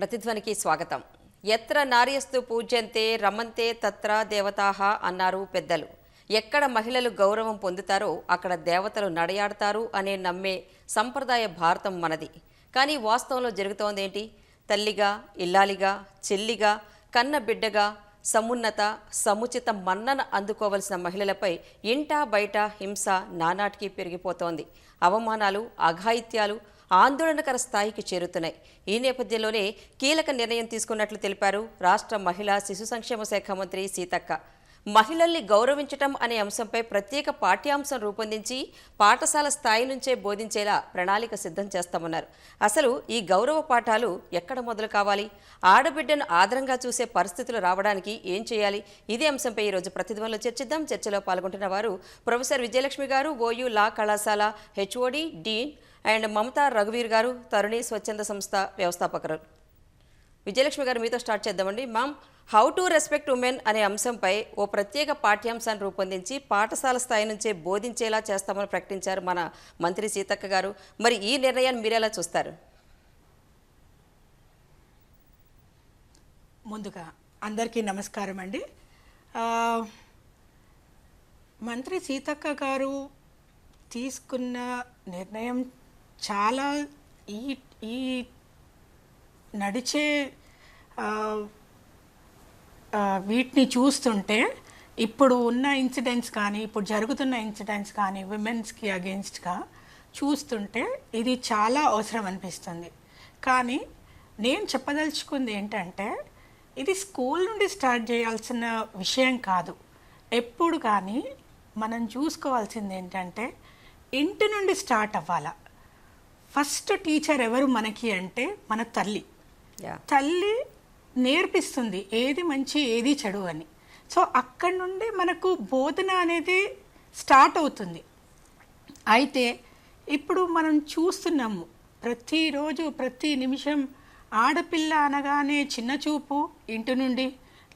ప్రతిధ్వనికి స్వాగతం. ఎత్ర నార్యస్తు పూజ్యంతే రమంతే తత్ర దేవతాహ అన్నారు పెద్దలు. ఎక్కడ మహిళలు గౌరవం పొందుతారో అక్కడ దేవతలు నడయాడతారు అనే నమ్మే సంప్రదాయ భారతం మనది. కానీ వాస్తవంలో జరుగుతోందేంటి తల్లిగా ఇల్లాలిగా చెల్లిగా కన్న బిడ్డగా సమున్నత సముచిత మన్నన అందుకోవలసిన మహిళలపై ఇంటా బయట హింస నానాటికి పెరిగిపోతోంది. అవమానాలు అఘాయిత్యాలు ఆందోళనకర స్థాయికి చేరుతున్నాయి. ఈ నేపథ్యంలోనే కీలక నిర్ణయం తీసుకున్నట్లు తెలిపారు రాష్ట్ర మహిళా శిశు సంక్షేమ శాఖ మంత్రి సీతక్క. మహిళల్ని గౌరవించటం అనే అంశంపై ప్రత్యేక పాఠ్యాంశం రూపొందించి పాఠశాల స్థాయి నుంచే బోధించేలా ప్రణాళిక సిద్ధం చేస్తామన్నారు. అసలు ఈ గౌరవ పాఠాలు ఎక్కడ మొదలు కావాలి? ఆడబిడ్డను ఆదరంగా చూసే పరిస్థితులు రావడానికి ఏం చేయాలి? ఇదే అంశంపై ఈరోజు ప్రతిధ్వనిలో చర్చిద్దాం. చర్చలో పాల్గొంటున్న వారు ప్రొఫెసర్ విజయలక్ష్మి గారు ఓయూ లా కళాశాల హెచ్ఓడి డీన్ అండ్ మమతా రఘువీర్ గారు తరుణి స్వచ్ఛంద సంస్థ వ్యవస్థాపకులు విజయలక్ష్మి గారు మీతో స్టార్ట్ చేద్దామండి. Ma'am how to respect women అనే అంశంపై ఓ ప్రత్యేక పాఠ్యాంశాన్ని రూపొందించి పాఠశాల స్థాయి నుంచే బోధించేలా చేస్తామని ప్రకటించారు మన మంత్రి సీతక్క గారు. మరి ఈ నిర్ణయాన్ని మీరెలా చూస్తారు? ముందుగా అందరికీ నమస్కారం అండి. మంత్రి సీతక్క గారు తీసుకున్న నిర్ణయం చాలా ఈ ఈ నడిచే వీటిని చూస్తుంటే ఇప్పుడు ఉన్న ఇన్సిడెంట్స్ కానీ ఇప్పుడు జరుగుతున్న ఇన్సిడెంట్స్ కానీ విమెన్స్కి అగేన్స్ట్గా చూస్తుంటే ఇది చాలా అవసరం అనిపిస్తుంది. కానీ నేను చెప్పదలుచుకుంది ఏంటంటే ఇది స్కూల్ నుండి స్టార్ట్ చేయాల్సిన విషయం కాదు. ఎప్పుడు కానీ మనం చూసుకోవాల్సింది ఏంటంటే ఇంటి నుండి స్టార్ట్ అవ్వాలా. ఫస్ట్ టీచర్ ఎవరు మనకి అంటే మన తల్లి. యా తల్లి నేర్పిస్తుంది ఏది మంచి ఏది చెడు అని. సో అక్కడి నుండి మనకు బోధన అనేది స్టార్ట్ అవుతుంది. అయితే ఇప్పుడు మనం చూస్తున్నాము ప్రతిరోజు ప్రతి నిమిషం ఆడపిల్ల అనగానే చిన్న చూపు ఇంటి నుండి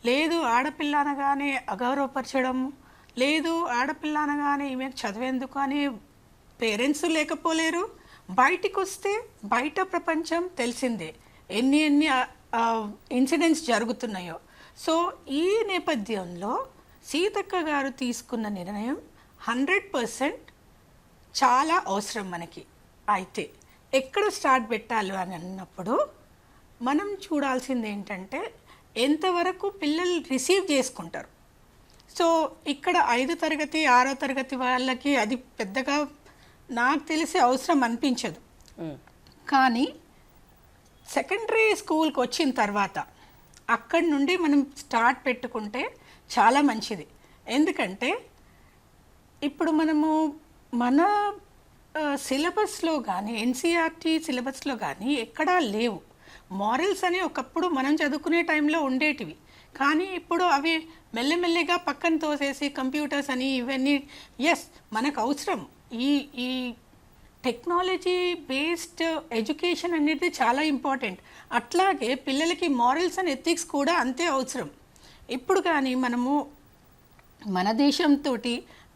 లేదు ఆడపిల్ల అనగానే అగౌరవపరచడం లేదు ఆడపిల్ల అనగానే ఈమె చదివేందుకు అని పేరెంట్స్ లేకపోలేరు బయటికి వస్తే బయట ప్రపంచం తెలిసిందే. ఎన్ని ఎన్ని ఇన్సిడెంట్స్ జరుగుతున్నాయో. సో ఈ నేపథ్యంలో సీతక్క గారు తీసుకున్న నిర్ణయం హండ్రెడ్ పర్సెంట్ చాలా అవసరం మనకి. అయితే ఎక్కడ స్టార్ట్ పెట్టాలి అని అన్నప్పుడు మనం చూడాల్సింది ఏంటంటే ఎంతవరకు పిల్లలు రిసీవ్ చేసుకుంటారు. సో ఇక్కడ ఐదు తరగతి ఆరో తరగతి వాళ్ళకి అది పెద్దగా నాకు తెలిసి అవసరం అనిపించదు. కానీ సెకండరీ స్కూల్కి వచ్చిన తర్వాత అక్కడి నుండి మనం స్టార్ట్ పెట్టుకుంటే చాలా మంచిది. ఎందుకంటే ఇప్పుడు మనము మన సిలబస్లో కానీ ఎన్సీఆర్టీ సిలబస్లో కానీ ఎక్కడా లేవు. మారల్స్ అని ఒకప్పుడు మనం చదువుకునే టైంలో ఉండేటివి. కానీ ఇప్పుడు అవి మెల్లమెల్లగా పక్కన తోసేసి కంప్యూటర్స్ అని ఇవన్నీ ఎస్ మనకు అవసరం. ఈ ఈ టెక్నాలజీ బేస్డ్ ఎడ్యుకేషన్ అనేది చాలా ఇంపార్టెంట్ అట్లాగే పిల్లలకి మారల్స్ అండ్ ఎథిక్స్ కూడా అంతే అవసరం. ఇప్పుడు కానీ మనము మన దేశంతో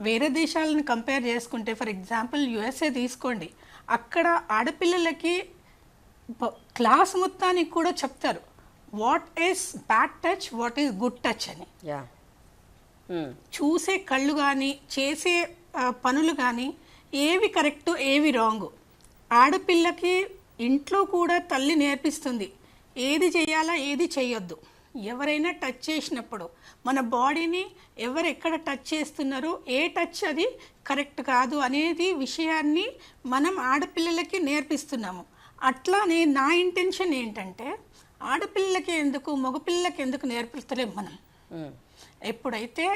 వేరే దేశాలను కంపేర్ చేసుకుంటే ఫర్ ఎగ్జాంపుల్ యుఎస్ఏ తీసుకోండి. అక్కడ ఆడపిల్లలకి క్లాస్ మొత్తానికి కూడా చెప్తారు. What is bad touch what is good touch అని. Yeah um. చూసే కళ్ళు కానీ చేసే పనులు కానీ ఏవి కరెక్ట్ ఏవి రాంగ్. ఆడపిల్లకి ఇంట్లో కూడా తల్లి నేర్పిస్తుంది. ఏది చేయాలా ఏది చేయొద్దు. ఎవరైనా టచ్ చేసినప్పుడు మన బాడీని ఎవరు ఎక్కడ టచ్ చేస్తున్నారో ఏ టచ్ అది కరెక్ట్ కాదు అనేది విషయాన్ని మనం ఆడపిల్లలకి నేర్పిస్తున్నాము. అట్లానే నా ఇంటెన్షన్ ఏంటంటే ఆడపిల్లలకి ఎందుకు మగపిల్లలకి ఎందుకు నేర్పిస్తలేం మనం. ఎప్పుడైతే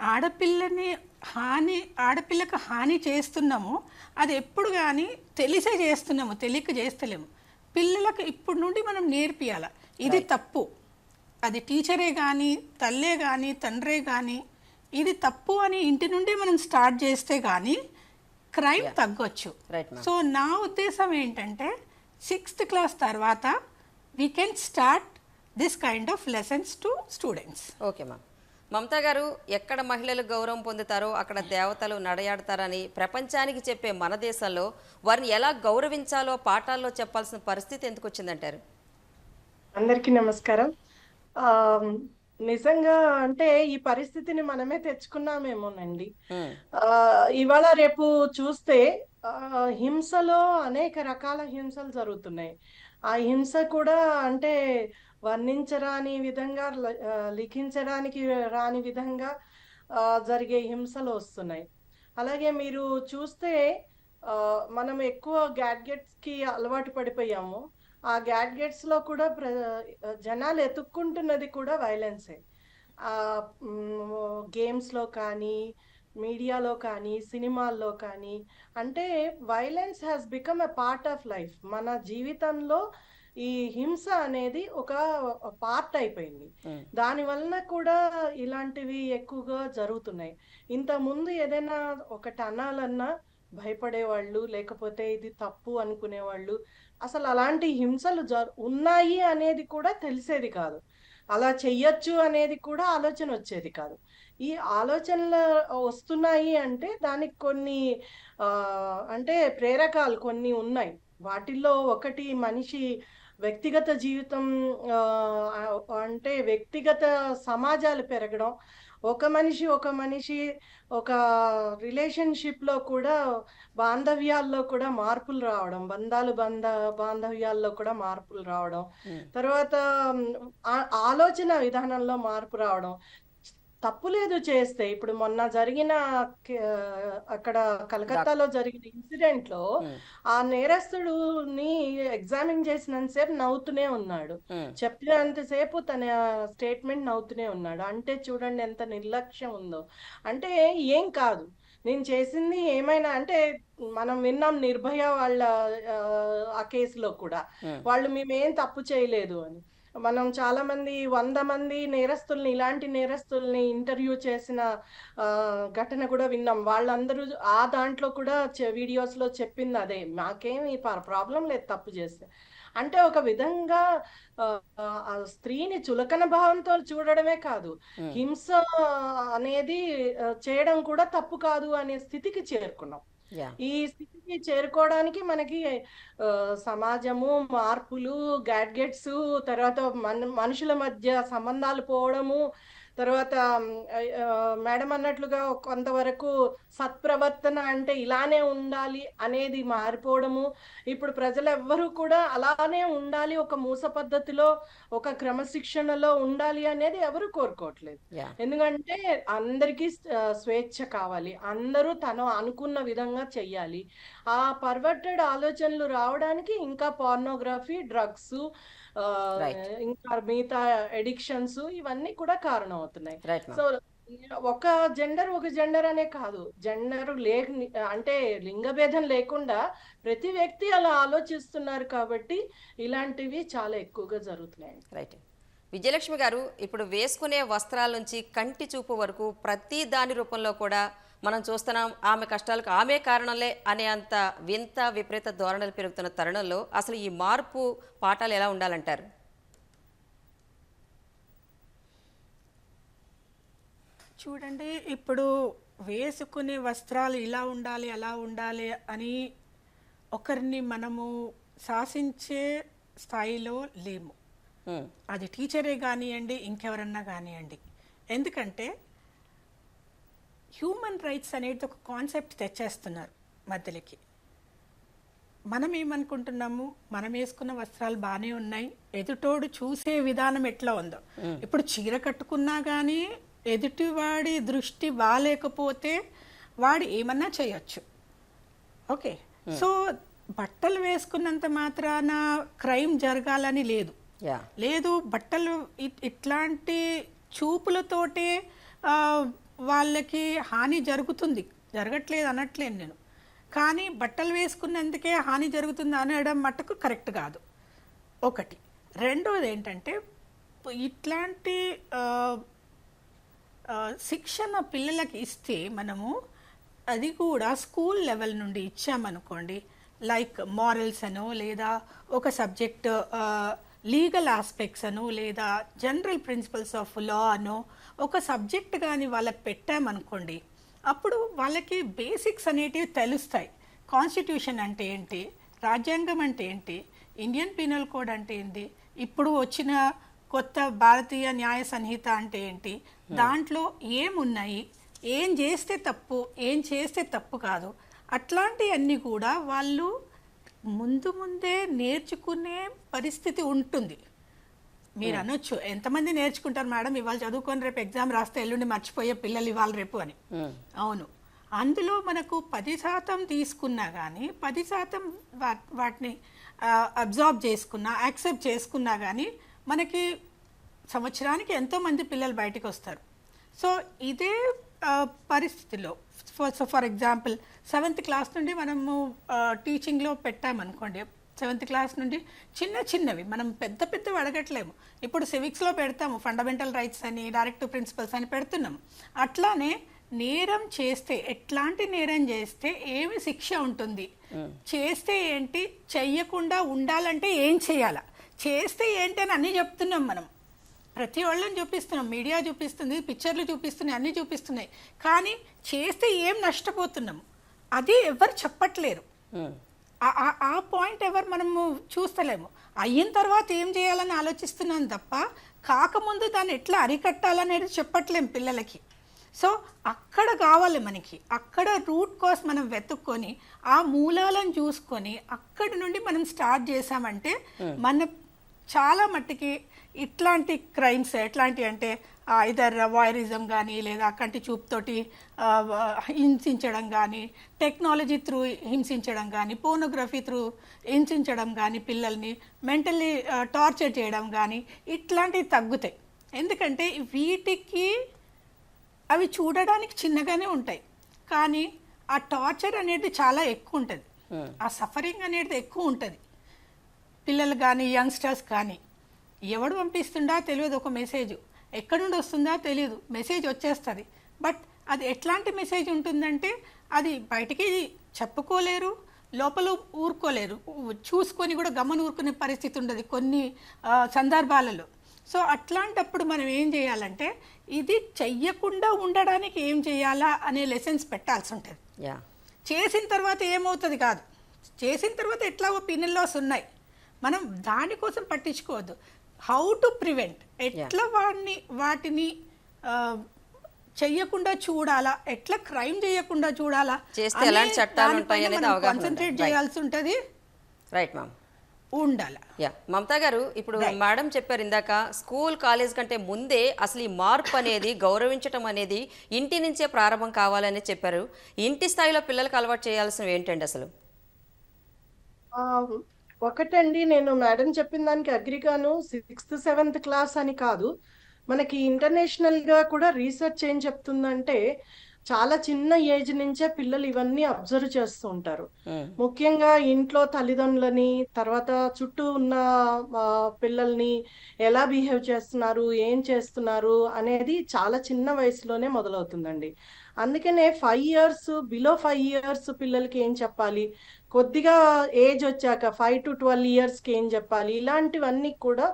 ఆడపిల్లని హాని ఆడపిల్లకు హాని చేస్తున్నామో అది ఎప్పుడు కానీ తెలిసే చేస్తున్నాము తెలియక చేస్తలేము. పిల్లలకు ఇప్పుడు నుండి మనం నేర్పియాల. ఇది తప్పు. అది టీచరే కానీ తల్లే కానీ తండ్రే కానీ ఇది తప్పు అని ఇంటి నుండి మనం స్టార్ట్ చేస్తే కానీ క్రైమ్ తగ్గొచ్చు. సో నా ఉద్దేశం ఏంటంటే సిక్స్త్ క్లాస్ తర్వాత we can start this kind of lessons to students okay ma'am Mamata గారు ఎక్కడ మహిళలు గౌరవం పొందుతారో అక్కడ దేవతలు నడయాడతారని ప్రపంచానికి చెప్పే మన దేశంలో వారిని ఎలా గౌరవించాలో పాఠాల్లో చెప్పాల్సిన పరిస్థితి ఎందుకు వచ్చిందంటారు? అందరికీ నమస్కారం. నిజంగా అంటే ఈ పరిస్థితిని మనమే తెచ్చుకున్నామేమోనండి. ఇవాళ రేపు చూస్తే హింసలో అనేక రకాల హింసలు జరుగుతున్నాయి. ఆ హింస కూడా అంటే వర్ణించరాని విధంగా ల- లిఖించడానికి రాని విధంగా జరిగే హింసలు వస్తున్నాయి. అలాగే మీరు చూస్తే మనం ఎక్కువ గ్యాడ్గెట్స్కి అలవాటు పడిపోయాము. ఆ గ్యాడ్గెట్స్లో కూడా ప్ర జనాలు ఎతుక్కుంటున్నది కూడా వైలెన్సే గేమ్స్లో కానీ మీడియాలో కానీ సినిమాల్లో కానీ అంటే violence has become a part of life మన జీవితంలో ఈ హింస అనేది ఒక పార్ట్ అయిపోయింది. దాని వలన కూడా ఇలాంటివి ఎక్కువగా జరుగుతున్నాయి. ఇంత ముందు ఏదైనా ఒకటి అనాలన్నా భయపడేవాళ్ళు లేకపోతే ఇది తప్పు అనుకునేవాళ్ళు అసలు అలాంటి హింసలు ఉన్నాయి అనేది కూడా తెలిసేది కాదు. అలా చెయ్యొచ్చు అనేది కూడా ఆలోచన వచ్చేది కాదు. ఈ ఆలోచనలు వస్తున్నాయి అంటే దానికి కొన్ని అంటే ప్రేరకాలు కొన్ని ఉన్నాయి. వాటిల్లో ఒకటి మనిషి వ్యక్తిగత జీవితం ఆ, అంటే వ్యక్తిగత సమాజాలు పెరగడం ఒక మనిషి ఒక మనిషి ఒక రిలేషన్షిప్లో కూడా బాంధవ్యాల్లో కూడా మార్పులు రావడం బంధాలు బంధ బాంధవ్యాల్లో కూడా మార్పులు రావడం తర్వాత ఆలోచన విధానంలో మార్పు రావడం తప్పు లేదు చేస్తే ఇప్పుడు మొన్న జరిగిన అక్కడ కలకత్తాలో జరిగిన ఇన్సిడెంట్లో ఆ నేరస్తుడుని ఎగ్జామిన్ చేసినంతసేపు నవ్వుతూనే ఉన్నాడు. చెప్పినంతసేపు తన స్టేట్మెంట్ నవ్వుతూనే ఉన్నాడు. అంటే చూడండి ఎంత నిర్లక్ష్యం ఉందో. అంటే ఏం కాదు. నేను చేసింది ఏమైనా అంటే మనం విన్నాం నిర్భయ వాళ్ళ ఆ, కేసులో కూడా. వాళ్ళు మేమేం తప్పు చేయలేదు అని. మనం చాలా మంది వంద మంది నేరస్తుల్ని ఇలాంటి నేరస్తుల్ని ఇంటర్వ్యూ చేసిన ఆ, ఘటన కూడా విన్నాం. వాళ్ళందరూ ఆ దాంట్లో కూడా వీడియోస్లో చెప్పింది అదే. మాకేమి ప్రాబ్లం లేదు తప్పు చేస్తే. అంటే ఒక విధంగా స్త్రీని చులకన భావంతో చూడడమే కాదు. హింస అనేది చేయడం కూడా తప్పు కాదు అనే స్థితికి చేరుకున్నాం. ఈ స్థితికి చేరుకోవడానికి మనకి సమాజము మార్పులు గ్యాడ్గెట్స్ తర్వాత మన మనుషుల మధ్య సంబంధాలు పోవడము తర్వాత మేడం అన్నట్లుగా కొంతవరకు సత్ప్రవర్తన అంటే ఇలానే ఉండాలి అనేది మారిపోవడము. ఇప్పుడు ప్రజలు ఎవ్వరూ కూడా అలానే ఉండాలి ఒక మూస పద్ధతిలో ఒక క్రమశిక్షణలో ఉండాలి అనేది ఎవరు కోరుకోవట్లేదు. ఎందుకంటే అందరికీ స్వేచ్ఛ కావాలి. అందరూ తను అనుకున్న విధంగా చెయ్యాలి. ఆ పర్వర్టెడ్ ఆలోచనలు రావడానికి ఇంకా పార్నోగ్రఫీ డ్రగ్స్. ఇంకా మిగతా ఎడిక్షన్స్ ఇవన్నీ కూడా కారణం అవుతున్నాయి సో ఒక జెండర్ ఒక జెండర్ అనే కాదు. జెండర్ లే అంటే లింగ భేదం లేకుండా ప్రతి వ్యక్తి అలా ఆలోచిస్తున్నారు కాబట్టి ఇలాంటివి చాలా ఎక్కువగా జరుగుతున్నాయి రైట్ విజయలక్ష్మి గారు ఇప్పుడు వేసుకునే వస్త్రాల నుంచి కంటి చూపు వరకు ప్రతి దాని రూపంలో కూడా మనం చూస్తున్నాం ఆమె కష్టాలకు ఆమె కారణంలే అనే అంత వింత విపరీత ధోరణులు పెరుగుతున్న తరుణంలో అసలు ఈ మార్పు పాఠాలు ఎలా ఉండాలంటారు? చూడండి ఇప్పుడు వేసుకునే వస్త్రాలు ఇలా ఉండాలి అలా ఉండాలి అని ఒకరిని మనము శాసించే స్థాయిలో లేము. అది టీచరే కానివ్వండి ఇంకెవరన్నా కానివ్వండి. ఎందుకంటే హ్యూమన్ రైట్స్ అనేది ఒక కాన్సెప్ట్ తెచ్చేస్తున్నారు మధ్యలోకి. మనం ఏమనుకుంటున్నాము? మనం వేసుకున్న వస్త్రాలు బాగానే ఉన్నాయి. ఎదుటోడు చూసే విధానం ఎట్లా ఉందో. ఇప్పుడు చీర కట్టుకున్నా కానీ ఎదుటివాడి దృష్టి బాగాలేకపోతే వాడు ఏమన్నా చేయొచ్చు. ఓకే? సో బట్టలు వేసుకున్నంత మాత్రాన క్రైమ్ జరగాలని లేదు. లేదు బట్టలు ఇట్లాంటి చూపులతోటే వాళ్ళకి హాని జరుగుతుంది. జరగట్లేదు అనట్లేను నేను. కానీ బట్టలు వేసుకున్నందుకే హాని జరుగుతుంది అనడం మట్టుకు కరెక్ట్ కాదు. ఒకటి. రెండోది ఏంటంటే ఇట్లాంటి శిక్షణ పిల్లలకి ఇస్తే మనము అది కూడా స్కూల్ లెవెల్ నుండి ఇచ్చామనుకోండి లైక్ మారల్స్ అనో లేదా ఒక సబ్జెక్ట్ లీగల్ ఆస్పెక్ట్స్ అను లేదా జనరల్ ప్రిన్సిపల్స్ ఆఫ్ లా అనో ఒక సబ్జెక్ట్ కానీ వాళ్ళకి పెట్టామనుకోండి అప్పుడు వాళ్ళకి బేసిక్స్ అనేటివి తెలుస్తాయి. కాన్స్టిట్యూషన్ అంటే ఏంటి? రాజ్యాంగం అంటే ఏంటి? ఇండియన్ పీనల్ కోడ్ అంటే ఏంటి? ఇప్పుడు వచ్చిన కొత్త భారతీయ న్యాయ సంహిత అంటే ఏంటి? దాంట్లో ఏమున్నాయి? ఏం చేస్తే తప్పు? ఏం చేస్తే తప్పు కాదు? అట్లాంటివన్నీ కూడా వాళ్ళు ముందు ముందే నేర్చుకునే పరిస్థితి ఉంటుంది. మీరు అనొచ్చు. ఎంతమంది నేర్చుకుంటారు మేడం? ఇవాళ చదువుకొని రేపు ఎగ్జామ్ రాస్తే ఎల్లుండి మర్చిపోయే పిల్లలు ఇవాళ రేపు అని. అవును. అందులో మనకు పది శాతం తీసుకున్నా కానీ పది శాతం వాటిని అబ్జార్బ్ చేసుకున్నా యాక్సెప్ట్ చేసుకున్నా కానీ మనకి సంవత్సరానికి ఎంతో మంది పిల్లలు బయటకు వస్తారు. సో ఇదే పరిస్థితిలో. For for example seventh class నుండి మనము టీచింగ్లో పెట్టామనుకోండి సెవెంత్ క్లాస్ నుండి చిన్న చిన్నవి. మనం పెద్ద పెద్దవి అడగట్లేము. ఇప్పుడు సివిక్స్లో పెడతాము. ఫండమెంటల్ రైట్స్ అని డైరెక్ట్ ప్రిన్సిపల్స్ అని పెడుతున్నాము. అట్లానే నేరం చేస్తే ఎట్లాంటి నేరం చేస్తే ఏమి శిక్ష ఉంటుంది? చేస్తే ఏంటి? చెయ్యకుండా ఉండాలంటే ఏం చేయాలా? చేస్తే ఏంటి అని అన్నీ చెప్తున్నాం మనం. ప్రతి వాళ్ళని చూపిస్తున్నాం. మీడియా చూపిస్తుంది పిక్చర్లు చూపిస్తున్నాయి అన్నీ చూపిస్తున్నాయి. కానీ చేస్తే ఏం నష్టపోతున్నాం అది ఎవరు చెప్పట్లేరు. ఆ- ఆ- ఆ పాయింట్ ఎవరు మనము చూస్తలేము. అయిన తర్వాత ఏం చేయాలని ఆలోచిస్తున్నాం తప్ప కాకముందు దాన్ని ఎట్లా అరికట్టాలనేది చెప్పట్లేం పిల్లలకి. సో అక్కడ కావాలి మనకి. అక్కడ రూట్ కాస్ మనం వెతుక్కొని ఆ మూలాలను చూసుకొని అక్కడి నుండి మనం స్టార్ట్ చేసామంటే మన చాలా మట్టుకి ఇట్లాంటి క్రైమ్స్ ఎట్లాంటి అంటే ఇదర్ వాయరిజం కానీ లేదా కంటి చూపుతోటి హింసించడం కానీ టెక్నాలజీ త్రూ హింసించడం కానీ పోనోగ్రఫీ త్రూ హింసించడం కానీ పిల్లల్ని మెంటల్లీ టార్చర్ చేయడం కానీ ఇట్లాంటివి తగ్గుతాయి. ఎందుకంటే వీటికి అవి చూడడానికి చిన్నగానే ఉంటాయి. కానీ ఆ టార్చర్ అనేది చాలా ఎక్కువ ఉంటుంది. ఆ. సఫరింగ్ అనేది ఎక్కువ ఉంటుంది. పిల్లలు కానీ యంగ్స్టర్స్ కానీ ఎవడు పంపిస్తుందా తెలియదు ఒక మెసేజ్ ఎక్కడి నుండి వస్తుందా తెలియదు మెసేజ్ వచ్చేస్తుంది. బట్ అది ఎట్లాంటి మెసేజ్ ఉంటుందంటే అది బయటికి చెప్పుకోలేరు లోపల ఊరుకోలేరు. చూసుకొని కూడా గమని ఊరుకునే పరిస్థితి ఉండదు కొన్ని సందర్భాలలో. సో అట్లాంటప్పుడు మనం ఏం చేయాలంటే ఇది చెయ్యకుండా ఉండడానికి ఏం చేయాలా అనే లెసన్స్ పెట్టాల్సి ఉంటుంది. యా. చేసిన తర్వాత ఏమవుతుంది కాదు. చేసిన తర్వాత ఎట్లా ఒపీనియన్ లాస్ ఉన్నాయి. మనం దానికోసం పట్టించుకోవద్దు. హౌ టు ప్రివెంట్ ఎట్లా వాడిని వాటిని ఆ, చెయ్యకుండా చూడాలా? ఎట్లా క్రైమ్ చేయకుండా చూడాలా? చేస్తే ఎలాంటి చట్టాలు ఉంటాయి అనేది అవగాహన కాన్సన్ట్రేట్ ఉండాలి. చేయాల్సి ఉంటుంది. రైట్ మ్యామ్ ఉండాలి? యా మమతా గారు ఇప్పుడు మేడం చెప్పారు ఇందాక స్కూల్ కాలేజ్ కంటే ముందే అసలు ఈ మార్పు అనేది గౌరవించటం అనేది ఇంటి నుంచే ప్రారంభం కావాలని చెప్పారు. ఇంటి స్థాయిలో పిల్లలకు అలవాటు చేయాల్సినవి ఏంటండి అసలు? ఆ, ఒకటండి నేను మేడం చెప్పిన దానికి అగ్రిగాను సిక్స్త్ సెవెంత్ క్లాస్ అని కాదు. మనకి ఇంటర్నేషనల్గా కూడా రీసెర్చ్ ఏం చెప్తుందంటే చాలా చిన్న ఏజ్ నుంచే పిల్లలు ఇవన్నీ అబ్జర్వ్ చేస్తూ ఉంటారు. ముఖ్యంగా ఇంట్లో తల్లిదండ్రులని తర్వాత చుట్టూ ఉన్న పిల్లల్ని ఎలా బిహేవ్ చేస్తున్నారు ఏం చేస్తున్నారు అనేది చాలా చిన్న వయసులోనే మొదలవుతుందండి. అందుకనే five years below five years పిల్లలకి ఏం చెప్పాలి? కొద్దిగా ఏజ్ వచ్చాక ఫైవ్ టు ట్వెల్వ్ ఇయర్స్కి ఏం చెప్పాలి? ఇలాంటివన్నీ కూడా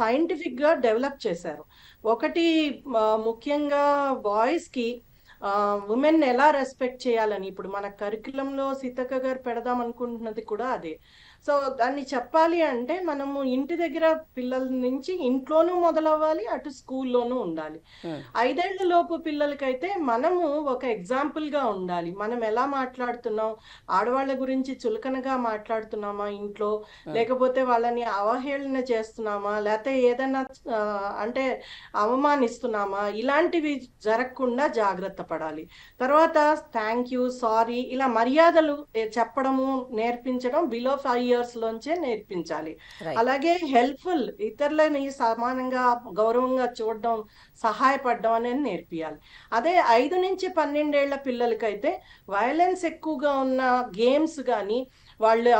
సైంటిఫిక్గా డెవలప్ చేశారు. ఒకటి ముఖ్యంగా బాయ్స్కి ఉమెన్ ఎలా రెస్పెక్ట్ చేయాలని? ఇప్పుడు మన కరికులంలో సీతక్క గారు పెడదాం అనుకుంటున్నది కూడా అదే. సో దాన్ని చెప్పాలి అంటే మనము ఇంటి దగ్గర పిల్లల నుంచి ఇంట్లోనూ మొదలవ్వాలి అటు స్కూల్లోనూ ఉండాలి. ఐదేళ్ళ లోపు పిల్లలకైతే మనము ఒక ఎగ్జాంపుల్గా ఉండాలి. మనం ఎలా మాట్లాడుతున్నాం? ఆడవాళ్ళ గురించి చులకనగా మాట్లాడుతున్నామా ఇంట్లో? లేకపోతే వాళ్ళని అవహేళన చేస్తున్నామా? లేకపోతే ఏదైనా అంటే అవమానిస్తున్నామా? ఇలాంటివి జరగకుండా జాగ్రత్త పడాలి. తర్వాత థ్యాంక్ యూ సారీ ఇలా మర్యాదలు చెప్పడము నేర్పించడం బిలో ఫైవ్ ఇయర్స్ లోంచే నేర్పించాలి. అలాగే హెల్ప్ఫుల్ ఇతరులని సమానంగా గౌరవంగా చూడడం సహాయపడడం అనేది నేర్పియాలి అదే ఐదు నుంచి పన్నెండేళ్ళ పిల్లలకైతే వైలెన్స్ ఎక్కువగా ఉన్న గేమ్స్ కానీ వాళ్ళు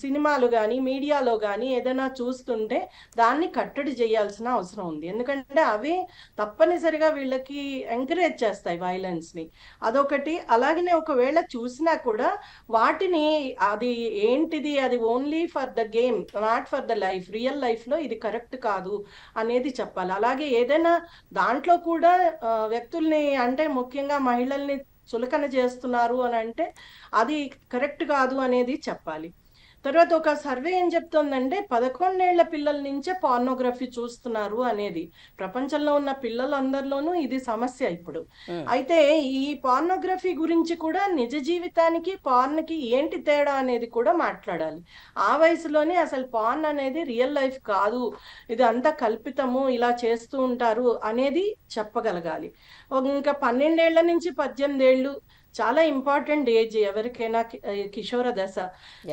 సినిమాలు కానీ మీడియాలో కానీ ఏదైనా చూస్తుంటే దాన్ని కట్టడి చేయాల్సిన అవసరం ఉంది. ఎందుకంటే అవి తప్పనిసరిగా వీళ్ళకి ఎంకరేజ్ చేస్తాయి వైలెన్స్ని ని. అదొకటి. అలాగనే ఒకవేళ చూసినా కూడా వాటిని అది ఏంటిది? అది only for the game not for the life real లైఫ్లో ఇది కరెక్ట్ కాదు అనేది చెప్పాలి. అలాగే ఏదైనా దాంట్లో కూడా వ్యక్తుల్ని అంటే ముఖ్యంగా మహిళల్ని చులకన చేస్తున్నారు అని అంటే అది కరెక్ట్ కాదు అనేది చెప్పాలి. తర్వాత ఒక సర్వే ఏం చెప్తోందంటే పదకొండేళ్ళ పిల్లల నుంచే పార్నోగ్రఫీ చూస్తున్నారు అనేది. ప్రపంచంలో ఉన్న పిల్లలందరిలోనూ ఇది సమస్య ఇప్పుడు. అయితే ఈ పార్నోగ్రఫీ గురించి కూడా నిజ జీవితానికి పార్న్కి ఏంటి తేడా అనేది కూడా మాట్లాడాలి. ఆ వయసులోనే అసలు పార్న్ అనేది రియల్ లైఫ్ కాదు ఇది అంతా కల్పితము ఇలా చేస్తూ ఉంటారు అనేది చెప్పగలగాలి. ఇంకా పన్నెండేళ్ళ నుంచి పద్దెనిమిది ఏళ్ళు చాలా ఇంపార్టెంట్ ఏజ్ ఎవరికైనా కిషోర దశ.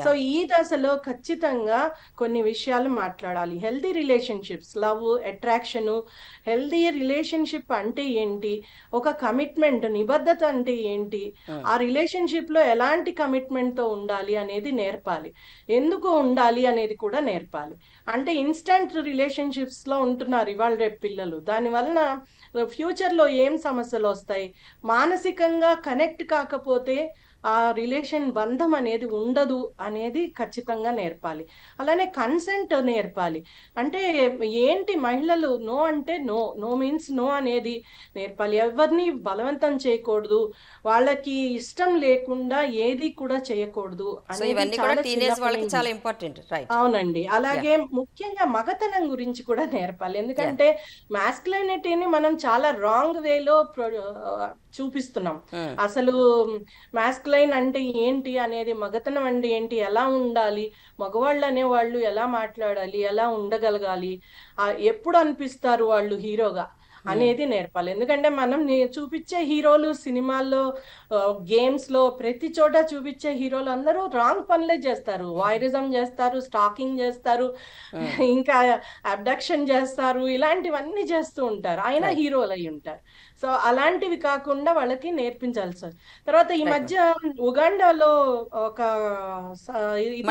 సో ఈ దశలో ఖచ్చితంగా కొన్ని విషయాలు మాట్లాడాలి. Healthy relationships love attraction healthy relationship అంటే ఏంటి? ఒక కమిట్మెంట్ నిబద్ధత అంటే ఏంటి? ఆ. రిలేషన్షిప్లో ఎలాంటి కమిట్మెంట్తో ఉండాలి అనేది నేర్పాలి. ఎందుకు ఉండాలి అనేది కూడా నేర్పాలి. అంటే ఇన్స్టంట్ రిలేషన్షిప్స్లో ఉంటున్నారు ఇవాళ రేపు పిల్లలు దాని వలన ఫ్యూచర్లో ఏం సమస్యలు వస్తాయి? మానసికంగా కనెక్ట్ కాకపోతే ఆ రిలేషన్ బంధం అనేది ఉండదు అనేది ఖచ్చితంగా నేర్పాలి. అలానే కన్సెంట్ నేర్పాలి. అంటే ఏంటి మహిళలు నో అంటే నో నో మీన్స్ నో అనేది నేర్పాలి. ఎవరిని బలవంతం చేయకూడదు వాళ్ళకి ఇష్టం లేకుండా ఏది కూడా చేయకూడదు అవునండి. అలాగే ముఖ్యంగా మగతనం గురించి కూడా నేర్పాలి. ఎందుకంటే మాస్కులైనిటీని మనం చాలా రాంగ్ వేలో చూపిస్తున్నాం. అసలు మాస్కులైన్ అంటే ఏంటి అనేది మగతనం అంటే ఏంటి ఎలా ఉండాలి మగవాళ్ళు అనేవాళ్ళు ఎలా మాట్లాడాలి ఎలా ఉండగలగాలి ఎప్పుడు అనిపిస్తారు వాళ్ళు హీరోగా అనేది నేర్పాలి. ఎందుకంటే మనం చూపించే హీరోలు సినిమాల్లో గేమ్స్లో ప్రతి చోట చూపించే హీరోలు అందరూ రాంగ్ పనులే చేస్తారు. వాయిరిజం చేస్తారు స్టాకింగ్ చేస్తారు ఇంకా అబ్డక్షన్ చేస్తారు ఇలాంటివన్నీ చేస్తూ ఉంటారు. ఆయన హీరోలు అయి ఉంటారు. సో అలాంటివి కాకుండా వాళ్ళకి నేర్పించాలి సార్. తర్వాత ఈ మధ్య ఉగాండాలో ఒక ఇది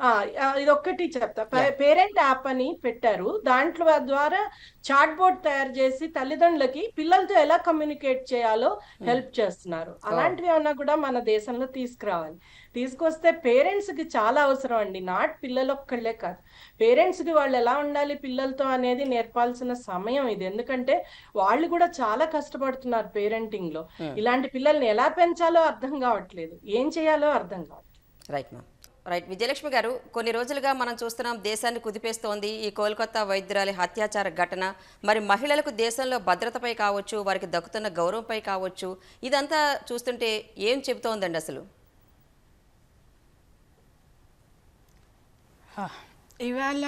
చేశారండి. చర్చిద్దామా ఆ, ఆ, ఇది ఒక్కటి చెప్తా పేరెంట్ యాప్ అని పెట్టారు. దాంట్లో ద్వారా చాట్ బోర్డ్ తయారు చేసి తల్లిదండ్రులకి పిల్లలతో ఎలా కమ్యూనికేట్ చేయాలో హెల్ప్ చేస్తున్నారు. అలాంటివి ఏమన్నా కూడా మన దేశంలో తీసుకురావాలి. తీసుకొస్తే పేరెంట్స్కి చాలా అవసరం అండి. నాట్ పిల్లలు ఒక్కళ్ళే కాదు. పేరెంట్స్కి వాళ్ళు ఎలా ఉండాలి పిల్లలతో అనేది నేర్పాల్సిన సమయం ఇది. ఎందుకంటే వాళ్ళు కూడా చాలా కష్టపడుతున్నారు పేరెంటింగ్లో ఇలాంటి పిల్లల్ని ఎలా పెంచాలో అర్థం కావట్లేదు. ఏం చేయాలో అర్థం కావట్లేదు. రైట్ మ్యామ్ రైట్ విజయలక్ష్మి గారు కొన్ని రోజులుగా మనం చూస్తున్నాం దేశాన్ని కుదిపేస్తోంది ఈ కోల్కతా వైద్యురాలి హత్యాచార ఘటన. మరి మహిళలకు దేశంలో భద్రతపై కావచ్చు వారికి దక్కుతున్న గౌరవంపై కావచ్చు ఇదంతా చూస్తుంటే ఏం చెబుతోందండి అసలు. ఇవాళ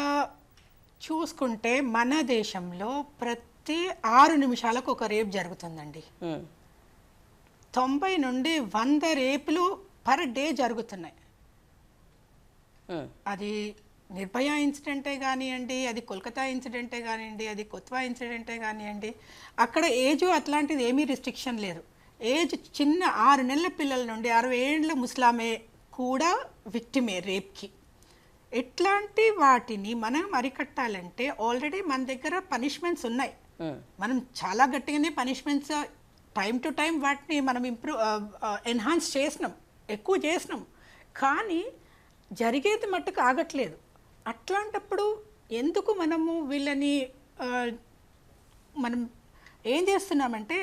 చూసుకుంటే మన దేశంలో ప్రతి ఆరు నిమిషాలకు ఒక రేప్ జరుగుతుందండి. తొంభై నుండి వంద రేపులు పర్ డే జరుగుతున్నాయి. అది నిర్భయ ఇన్సిడెంటే కానివ్వండి అది కోల్కతా ఇన్సిడెంటే కానివ్వండి అది కొత్వా ఇన్సిడెంటే కానివ్వండి అక్కడ ఏజ్ అట్లాంటిది ఏమీ రిస్ట్రిక్షన్ లేదు. ఏజ్ చిన్న ఆరు నెలల పిల్లల నుండి అరవై ఏళ్ళ ముస్లామే కూడా విక్టిమే రేప్కి. ఇట్లాంటి వాటిని మనం అరికట్టాలంటే ఆల్రెడీ మన దగ్గర పనిష్మెంట్స్ ఉన్నాయి. మనం చాలా గట్టిగానే పనిష్మెంట్స్ టైం టు టైం వాటిని మనం ఇంప్రూవ్ ఎన్హాన్స్ చేసినాం ఎక్కువ చేసినాం. కానీ జరిగేది మట్టుకు ఆగట్లేదు. అట్లాంటప్పుడు ఎందుకు మనము వీళ్ళని మనం ఏం చేస్తున్నామంటే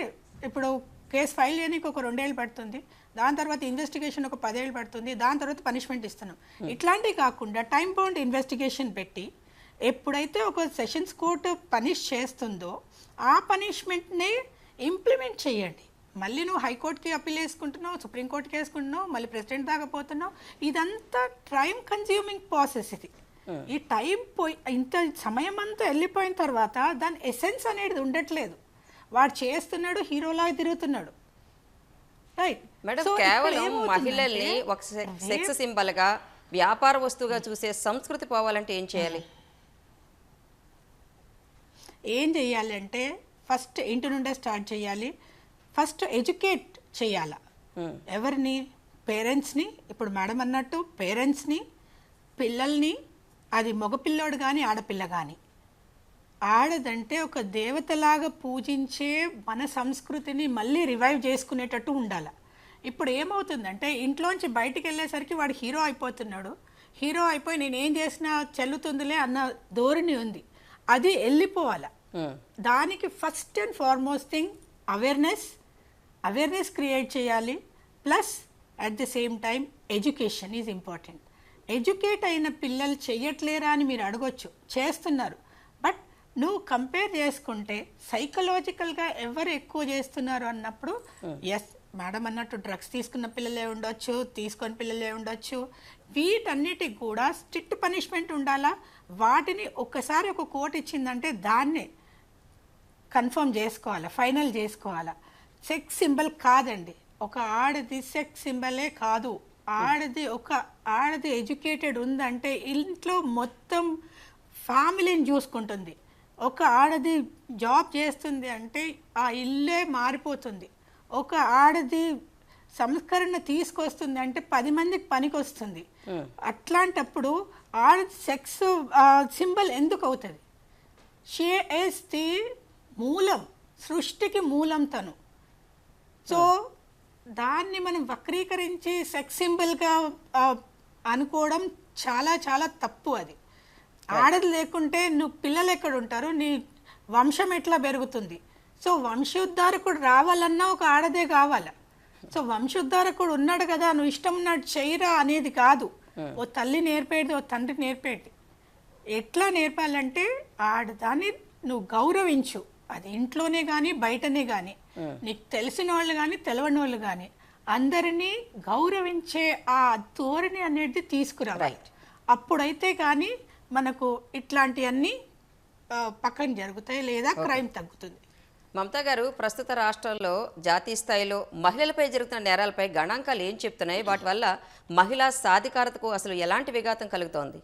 ఇప్పుడు కేసు ఫైల్ చేయడానికి ఒక రెండేళ్ళు పడుతుంది దాని తర్వాత ఇన్వెస్టిగేషన్ ఒక పదేళ్ళు పడుతుంది దాని తర్వాత పనిష్మెంట్ ఇస్తున్నాం. ఇట్లాంటివి కాకుండా టైం బౌండ్ ఇన్వెస్టిగేషన్ పెట్టి ఎప్పుడైతే ఒక సెషన్స్ కోర్టు పనిష్ చేస్తుందో ఆ పనిష్మెంట్ని ఇంప్లిమెంట్ చేయండి. మళ్ళీ నువ్వు హైకోర్టుకి అప్పీల్ వేసుకుంటున్నావు సుప్రీంకోర్టుకి వేసుకుంటున్నావు మళ్ళీ ప్రెసిడెంట్ దాకా పోతున్నావు. ఇదంతా టైం కన్జ్యూమింగ్ ప్రాసెస్ ఇది. ఈ టైం పోయి ఇంత సమయం అంతా వెళ్ళిపోయిన తర్వాత దాని ఎసెన్స్ అనేది ఉండట్లేదు. వాడు చేస్తున్నాడు హీరోలాగా తిరుగుతున్నాడు. రైట్ మేడం కేవలం మహిళల్ని ఒక సెక్స్ సింబల్గా వ్యాపార వస్తువుగా చూసే సంస్కృతి పోవాలంటే ఏం చేయాలి? ఏం చేయాలంటే ఫస్ట్ ఇంటి నుండే స్టార్ట్ చేయాలి. ఫస్ట్ ఎడ్యుకేట్ చేయాల. ఉమ్, ఎవరిని? పేరెంట్స్ని. ఇప్పుడు మేడం అన్నట్టు పేరెంట్స్ని పిల్లల్ని అది మగపిల్లోడు కానీ ఆడపిల్ల కానీ ఆడదంటే ఒక దేవతలాగా పూజించే మన సంస్కృతిని మళ్ళీ రివైవ్ చేసుకునేటట్టు ఉండాలి. ఇప్పుడు ఏమవుతుందంటే ఇంట్లోంచి బయటికి వెళ్ళేసరికి వాడు హీరో అయిపోతున్నాడు. హీరో అయిపోయి నేను ఏం చేసినా చెల్లుతుందిలే అన్న ధోరణి ఉంది. అది వెళ్ళిపోవాలి. ఉమ్, దానికి first and foremost thing awareness awareness create చేయాలి plus at the same time education is important educate అయిన పిల్లలు చెయ్యట్లేరా అని మీరు అడగొచ్చు చేస్తున్నారు. బట్ నువ్వు కంపేర్ చేసుకుంటే సైకలాజికల్గా ఎవరు ఎక్కువ చేస్తున్నారు అన్నప్పుడు ఎస్ మేడం అన్నట్టు డ్రగ్స్ తీసుకున్న పిల్లలే ఉండొచ్చు తీసుకొని పిల్లలే ఉండొచ్చు. వీటన్నిటికి కూడా స్ట్రిక్ట్ పనిష్మెంట్ ఉండాలా? వాటిని ఒక్కసారి ఒక కోర్టు ఇచ్చిందంటే దాన్నే కన్ఫర్మ్ చేసుకోవాలా ఫైనల్ చేసుకోవాలా. సెక్స్ సింబల్ కాదండి. ఒక ఆడది సెక్స్ సింబలే కాదు. ఆడది ఒక ఆడది ఎడ్యుకేటెడ్ ఉందంటే ఇంట్లో మొత్తం ఫ్యామిలీని చూసుకుంటుంది. ఒక ఆడది జాబ్ చేస్తుంది అంటే ఆ ఇల్లే మారిపోతుంది. ఒక ఆడది సంస్కరణ తీసుకొస్తుంది అంటే పది మందికి పనికి వస్తుంది అట్లాంటప్పుడు ఆడది సెక్స్ సింబల్ ఎందుకు అవుతుంది? షీ ఈస్ ది మూలం సృష్టికి మూలం తను. సో దాన్ని మనం వక్రీకరించి సెక్స్ సింబల్గా అనుకోవడం చాలా చాలా తప్పు అది. ఆడది లేకుంటే నువ్వు పిల్లలు ఎక్కడ ఉంటారు? నీ వంశం ఎట్లా పెరుగుతుంది? సో వంశోద్ధారకుడు రావాలన్నా ఒక ఆడదే కావాలా. సో వంశోద్ధారకుడు ఉన్నాడు కదా నువ్వు ఇష్టం ఉన్నట్టు చేయరా అనేది కాదు. ఓ తల్లి నేర్పేది ఓ తండ్రి నేర్పేది. ఎట్లా నేర్పాలంటే ఆడదాన్ని నువ్వు గౌరవించు. అది ఇంట్లోనే కానీ బయటనే కానీ నీకు తెలిసిన వాళ్ళు కానీ తెలవని వాళ్ళు కానీ అందరినీ గౌరవించే ఆ ధోరణి అనేది తీసుకురావాలి. అప్పుడైతే కానీ మనకు ఇట్లాంటివన్నీ పక్కన జరుగుతాయి లేదా క్రైమ్ తగ్గుతుంది. మమతా గారు ప్రస్తుత రాష్ట్రంలో జాతీయ స్థాయిలో మహిళలపై జరుగుతున్న నేరాలపై గణాంకాలు ఏం చెప్తున్నాయి? వాటి వల్ల మహిళా సాధికారతకు అసలు ఎలాంటి విఘాతం కలుగుతోంది?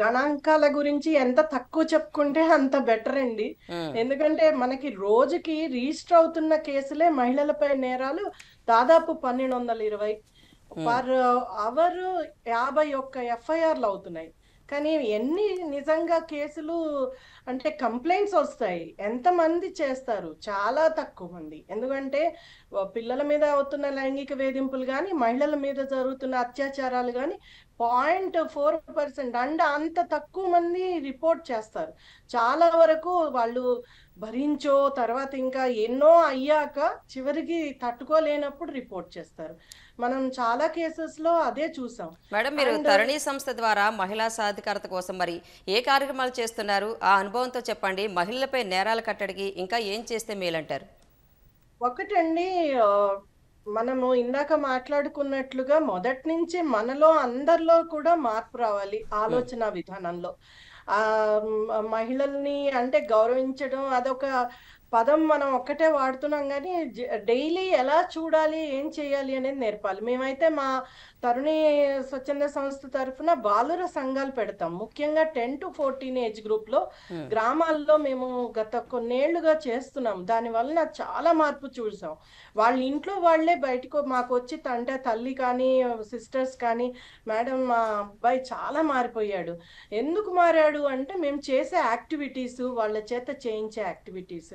గణాంకాల గురించి ఎంత తక్కువ చెప్పుకుంటే అంత బెటర్ అండి. ఎందుకంటే మనకి రోజుకి రిజిస్టర్ అవుతున్న కేసులే మహిళలపై నేరాలు దాదాపు పన్నెండు వందల ఇరవై. పర్ అవర్ యాభై ఒక్క ఎఫ్ఐఆర్లు అవుతున్నాయి. కానీ ఎన్ని నిజంగా కేసులు అంటే కంప్లైంట్స్ వస్తాయి. ఎంతమంది చేస్తారు? చాలా తక్కువ మంది ఎందుకంటే పిల్లల మీద అవుతున్న లైంగిక వేధింపులు కానీ మహిళల మీద జరుగుతున్న అత్యాచారాలు కానీ పాయింట్ ఫోర్ పర్సెంట్ అంటే అంత తక్కువ మంది రిపోర్ట్ చేస్తారు. చాలా వరకు వాళ్ళు భరించో తర్వాత ఇంకా ఎన్నో అయ్యాక చివరికి తట్టుకోలేనప్పుడు రిపోర్ట్ చేస్తారు. మనం చాలా కేసెస్లో అదే చూసాం. మేడం మీరు తరణి సంస్థ ద్వారా మహిళా సాధికారత కోసం మరి ఏ కార్యక్రమాలు చేస్తున్నారు? ఆ అనుభవంతో చెప్పండి. మహిళలపై నేరాల కట్టడికి ఇంకా ఏం చేస్తే మేలంటారు? ఒకటండి మనము ఇందాక మాట్లాడుకున్నట్లుగా మొదటి నుంచి మనలో అందరిలో కూడా మార్పు రావాలి ఆలోచన విధానంలో. మహిళల్ని అంటే గౌరవించడం అదొక పదం మనం ఒక్కటే వాడుతున్నాం కానీ డైలీ ఎలా చూడాలి ఏం చేయాలి అనేది నేర్పాలి. మేమైతే మా తరుణి స్వచ్ఛంద సంస్థ తరఫున బాలుర సంఘాలు పెడతాం. ముఖ్యంగా టెన్ టు ఫోర్టీన్ ఏజ్ గ్రూప్లో గ్రామాల్లో మేము గత కొన్నేళ్ళుగా చేస్తున్నాం. దాని వలన చాలా మార్పు చూసాం. వాళ్ళ ఇంట్లో వాళ్ళే బయటకు మాకు వచ్చి అంటే తల్లి కానీ సిస్టర్స్ కానీ మేడం మా అబ్బాయి చాలా మారిపోయాడు. ఎందుకు మారాడు అంటే మేము చేసే యాక్టివిటీస్ వాళ్ళ చేత చేయించే యాక్టివిటీస్.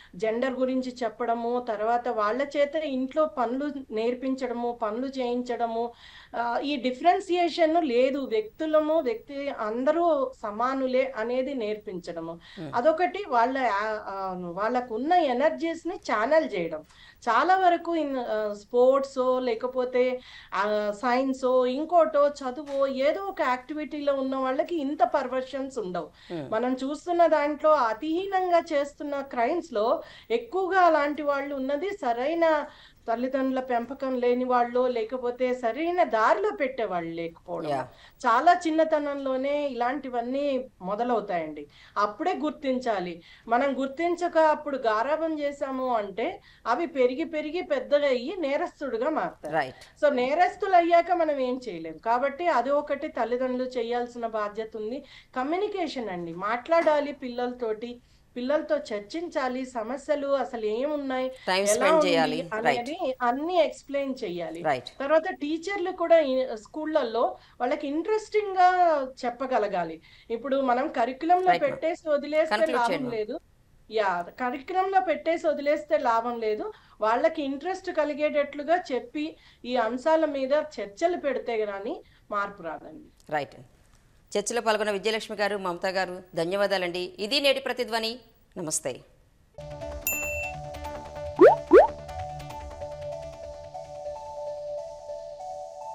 జెండర్ గురించి చెప్పడము తర్వాత వాళ్ళ చేత ఇంట్లో పనులు నేర్పించడము పనులు చేయించడము ఈ డిఫరెన్సియేషన్ లేదు. వ్యక్తులము వ్యక్తి అందరూ సమానులే అనేది నేర్పించడము. అదొకటి వాళ్ళ ఆ- ఆ, వాళ్ళకు ఉన్న ఎనర్జీస్ని ఛానల్ చేయడం. చాలా వరకు ఇన్ స్పోర్ట్స్ లేకపోతే సైన్స్ ఇంకోటో చదువు ఏదో ఒక యాక్టివిటీలో ఉన్న వాళ్ళకి ఇంత పర్వర్షన్స్ ఉండవు. మనం చూస్తున్న దాంట్లో అతిహీనంగా చేస్తున్న క్రైమ్స్లో ఎక్కువగా అలాంటి వాళ్ళు ఉన్నది సరైన తల్లిదండ్రుల పెంపకం లేని వాళ్ళు లేకపోతే సరైన దారిలో పెట్టే వాళ్ళు లేకపోవడం. చాలా చిన్నతనంలోనే ఇలాంటివన్నీ మొదలవుతాయండి. అప్పుడే గుర్తించాలి. మనం గుర్తించక అప్పుడు గారాబం చేశాము అంటే అవి పెరిగి పెరిగి పెద్దగా అయ్యి నేరస్తుడుగా మారుతారు రైట్ సో నేరస్తులు అయ్యాక మనం ఏం చేయలేం. కాబట్టి అది ఒకటి తల్లిదండ్రులు చేయాల్సిన బాధ్యత ఉంది. కమ్యూనికేషన్ అండి. మాట్లాడాలి పిల్లలతోటి. పిల్లలతో చర్చించాలి సమస్యలు అసలు ఏమున్నాయి ఎలా చేయాలి. అనేది అన్ని ఎక్స్ప్లెయిన్ చేయాలి. తర్వాత టీచర్లు కూడా స్కూళ్ళల్లో వాళ్ళకి ఇంట్రెస్టింగ్గా చెప్పగలగాలి. ఇప్పుడు మనం కరికులం లో Right, ma'am. పెట్టేసి వదిలేస్తే లాభం. లేదు. యా కరికులం లో పెట్టేసి వదిలేస్తే లాభం లేదు. వాళ్ళకి ఇంట్రెస్ట్ కలిగేటట్లుగా చెప్పి ఈ అంశాల మీద చర్చలు పెడితే గానీ మార్పు రాదండి. రైట్ చర్చలో పాల్గొన్న విజయలక్ష్మి గారు మమతా గారు ధన్యవాదాలండి. ఇది నేటి ప్రతిధ్వని. నమస్తే.